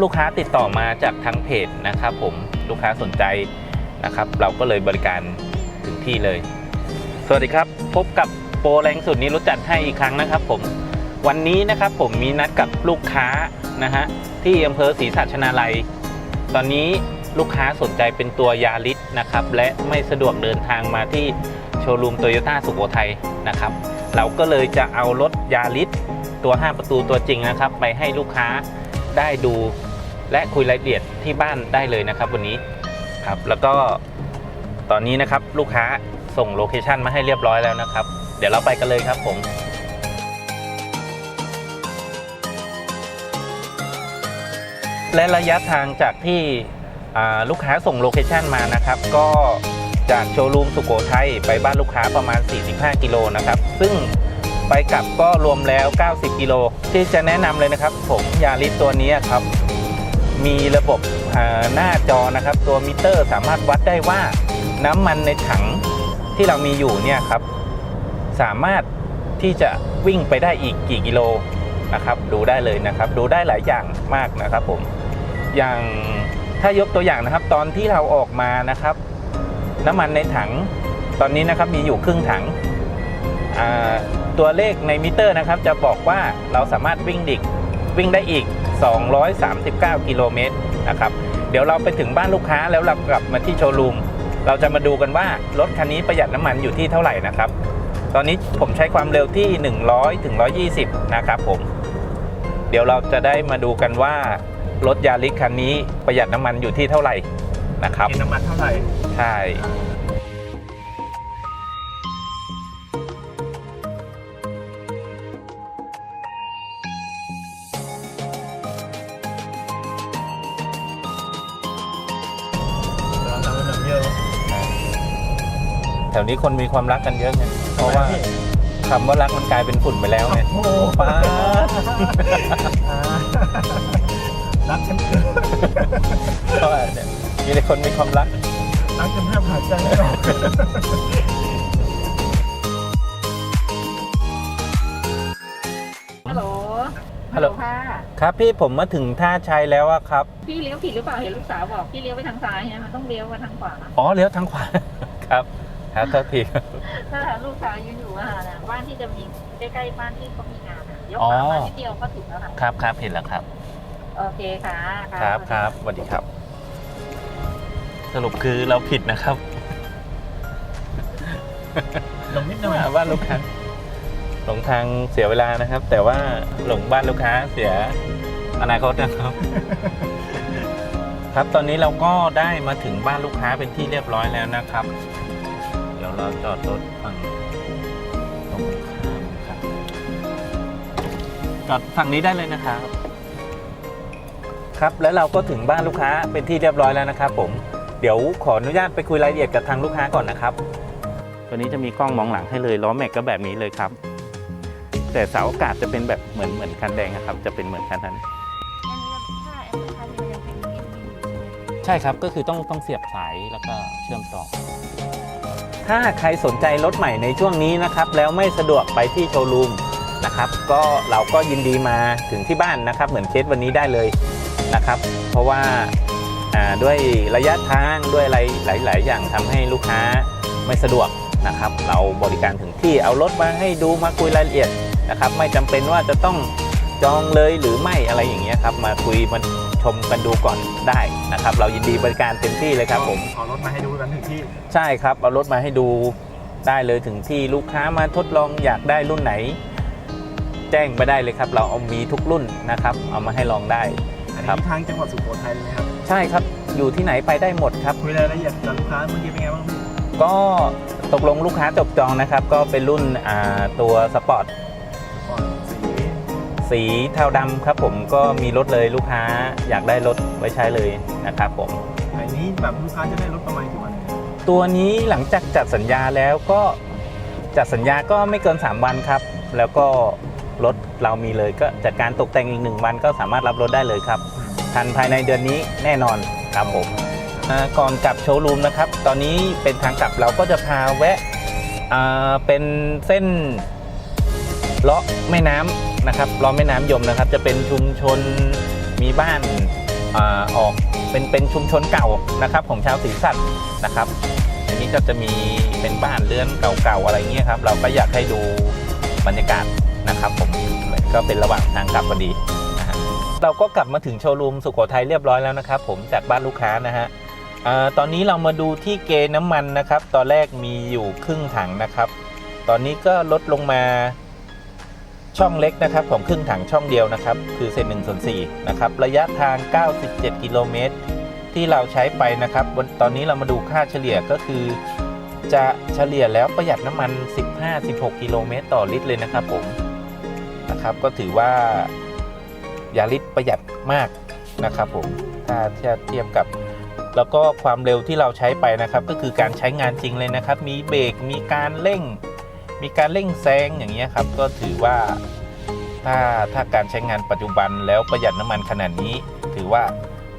ลูกค้าติดต่อมาจากทางเพจนะครับผมลูกค้าสนใจนะครับ เราก็เลยบริการถึงที่เลย สวัสดีครับ พบกับโปรแรงสุดนี้รู้จัดให้อีกครั้งนะครับผมวันนี้นะครับผมมีนัดกับลูกค้านะฮะที่อำเภอศรีสัชนาลัย ตอนนี้ลูกค้าสนใจเป็นตัวยาริสนะครับ และไม่สะดวกเดินทางมาที่โชว์รูมโตโยต้าสุโขทัยนะครับ เราก็เลยจะเอารถยาริสตัว 5 ประตูตัวจริงนะครับ ไปให้ลูกค้า ได้ดูและคุยรายละเอียดที่บ้านได้เลยนะครับ วันนี้ครับ แล้วก็ตอนนี้นะครับลูกค้าส่งโลเคชันมาให้เรียบร้อยแล้วนะครับ เดี๋ยวเราไปกันเลยครับผมและระยะทางจากที่ลูกค้าส่งโลเคชันมานะครับ ก็จากโชว์รูมสุโขทัยไปบ้านลูกค้าประมาณ 45 กิโลนะครับ ซึ่ง ไปกลับก็รวมแล้ว 90 กิโล ที่จะแนะนำเลยนะครับผมยาริสตัวนี้ครับ มีระบบหน้าจอนะครับ ตัวมิเตอร์สามารถวัดได้ว่าน้ำมันในถังที่เรามีอยู่เนี่ยครับ สามารถที่จะวิ่งไปได้อีกกี่กิโลนะครับ ดูได้เลยนะครับ ดูได้หลายอย่างมากนะครับผมอย่างถ้ายกตัวอย่างนะครับ ตอนที่เราออกมานะครับ น้ำมันในถังตอนนี้นะครับมีอยู่ครึ่งถังอ่า ตัวเลขในมิเตอร์นะครับ จะบอกว่าเราสามารถวิ่งดิกวิ่งได้อีก 239 กิโลเมตรนะครับ เดี๋ยวเราไปถึงบ้านลูกค้าแล้วเรากลับมาที่โชว์รูม เราจะมาดูกันว่ารถคันนี้ประหยัดน้ำมันอยู่ที่เท่าไหร่นะครับ ตอนนี้ผมใช้ความเร็วที่ 100 ถึง 120 นะครับผม เดี๋ยวเราจะได้มาดูกันว่ารถยาริสคันนี้ประหยัดน้ำมันอยู่ที่เท่าไหร่นะครับกินน้ำมันเท่าไหร่ ใช่ แถวนี้คนมีความรักกันเยอะไงเพราะว่าคำว่ารักมันกลายเป็นฝุ่นไปแล้วไงโอ้โหป้าดอ่ารักฉันเกินเพราะว่าเนี่ยมีแต่คนมีความรัก รักจนแทบขาดใจไม่ออกฮัลโหลฮัลโหล ค่ะ ครับพี่ผมมาถึงท่าชัยแล้วอะครับ พี่เลี้ยวผิดหรือเปล่า เห็นลูกสาวบอก พี่เลี้ยวไปทางซ้ายใช่ไหมมันต้องเลี้ยวมาทางขวา อ๋อเลี้ยวทางขวา ครับ ครับโทษทีครับ ถ้าลูกสาวยืนอยู่อะนะบ้านที่จะมีใกล้ๆบ้านที่เขามีงานอะเลี้ยวอ๋อขวามานิดเดียวก็ถึงแล้วค่ะครับครับเห็นแล้วครับ โอเคค่ะะครับครับสวัสดีครับ สรุปคือเราผิดนะครับลงนิดหน่อยบ้านลูกค้าหลงทางเสียเวลานะครับ แต่ว่าหลงบ้านลูกค้าเสียอนาคตนะครับ ครับตอนนี้เราก็ได้มาถึงบ้านลูกค้าเป็นที่เรียบร้อยแล้วนะครับเดี๋ยวเราจอดรถฝั่งตรงข้ามครับ จอดฝั่งนี้ได้เลยนะครับ ครับแล้วเราก็ถึงบ้านลูกค้าเป็นที่เรียบร้อยแล้วนะครับ ผมเดี๋ยวขออนุญาตไปคุยรายละเอียดกับทางลูกค้าก่อนนะครับ ตัวนี้จะมีกล้องมองหลังให้เลยล้อแม็กก็แบบนี้เลยครับ แต่เสาอากาศจะเป็นแบบเหมือนเหมือนคันแดงนะครับ จะเป็นเหมือนคันนั้น ใช่ครับก็คือต้องต้องเสียบสายแล้วก็เชื่อมต่อ ถ้าใครสนใจรถใหม่ในช่วงนี้นะครับ แล้วไม่สะดวกไปที่โชว์รูมนะครับ ก็เราก็ยินดีมาถึงที่บ้านนะครับ เหมือนเคสวันนี้ได้เลยนะครับ เพราะว่าด้วยระยะทางด้วยอะไรหลาย ๆ อย่างทำให้ลูกค้าไม่สะดวกนะครับ เราบริการถึงที่เอารถมาให้ดูมาคุยรายละเอียดนะครับ ไม่จำเป็นว่าจะต้องจองเลยหรือไม่อะไรอย่างเงี้ยครับ มาคุยมา ชมกันดูก่อนได้นะครับ เรายินดีบริการเต็มที่เลยครับผมเอารถมาให้ดูกันถึงที่ใช่ครับเอารถมาให้ดูได้เลยถึงที่ลูกค้ามาทดลองอยากได้รุ่นไหน แจ้งไปได้เลยครับ เราเอามีทุกรุ่นนะครับ เอามาให้ลองได้อันครันี้บทางจังหวัดสุโขทัยเลยไหมครับใช่ครับอยู่ที่ไหนไปได้หมดครับคุยรายละเอียดกับลูกค้าเมื่อกี้เป็นไงบ้างพี่ก็ตกลงลูกค้าจบจองนะครับ ก็เป็นรุ่นอ่าตัวสปอร์ตก่อนสี สีเทาดำครับผมก็มีรถเลยลูกค้าอยากได้รถไว้ใช้เลยนะครับผมอันนี้แบบลูกค้าจะได้รถประมาณกี่วันตัวนี้หลังจากจัดสัญญาแล้วก็จัดสัญญาก็ไม่เกิน 3 วันครับ แล้วก็รถเรามีเลยก็จัดการตกแต่งอีกหนึ่งวันก็สามารถรับรถได้เลยครับ ทันภายในเดือนนี้แน่นอนครับผมอ่าก่อนกลับโชว์รูมนะครับ ตอนนี้เป็นทางกลับเราก็จะพาแวะอ่าเป็นเส้น เลาะแม่น้ำนะครับเลาะแม่น้ำยมนะครับ จะเป็นชุมชนมีบ้านอาออกเป็นเป็นชุมชนเก่านะครับของชาวศรีสัตว์นะครับอันนี้ก็จะมีเป็นบ้านเรือนเก่าๆอะไรเงี้ยครับ เราก็อยากให้ดูบรรยากาศนะครับ ผมก็เป็นระหว่างทางกลับพอดีนะฮะเราก็กลับมาถึงโชว์รูมสุโขทัยเรียบร้อยแล้วนะครับ ผมจากบ้านลูกค้านะฮะตอนนี้เรามาดูที่เกน้ำมันนะครับ ตอนแรกมีอยู่ครึ่งถังนะครับ ตอนนี้ก็ลดลงมา ช่องเล็กนะครับของครึ่งถังช่องเดียวนะครับ คือเซนหนึ่งส่วนสี่นะครับระยะทาง 97 กิโลเมตร ที่เราใช้ไปนะครับตอนนี้เรามาดูค่าเฉลี่ยก็คือ จะเฉลี่ยแล้วประหยัดน้ำมัน 15-16 กิโลเมตรต่อลิตรเลยนะครับผมนะครับก็ถือว่ายาลิตรประหยัดมากนะครับผมถ้าเทียบเทียบกับ แล้วก็ความเร็วที่เราใช้ไปนะครับ ก็คือการใช้งานจริงเลยนะครับ มีเบรกมีการเร่ง มีการเร่งแซงอย่างเงี้ยครับ ก็ถือว่าถ้าถ้าการใช้งานปัจจุบันแล้วประหยัดน้ำมันขนาดนี้ ถือว่า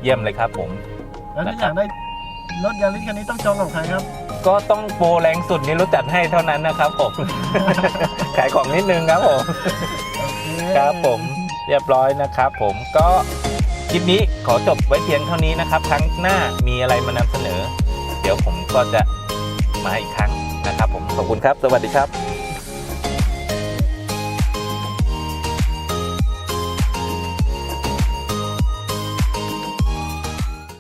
เยี่ยมเลยครับผม แล้วถ้าอยากได้รถยาริสคันนี้ต้องจองกับใครครับ ก็ต้องโปรแรงสุดนี่รู้จัดให้เท่านั้นนะครับผม ขายของนิดนึงครับผม ครับผมเรียบร้อยนะครับผมก็คลิปนี้ขอจบไว้เพียงเท่านี้นะครับ ครั้งหน้ามีอะไรมานำเสนอ เดี๋ยวผมก็จะมาอีกครั้งนะครับผมขอบคุณครับ สวัสดีครับ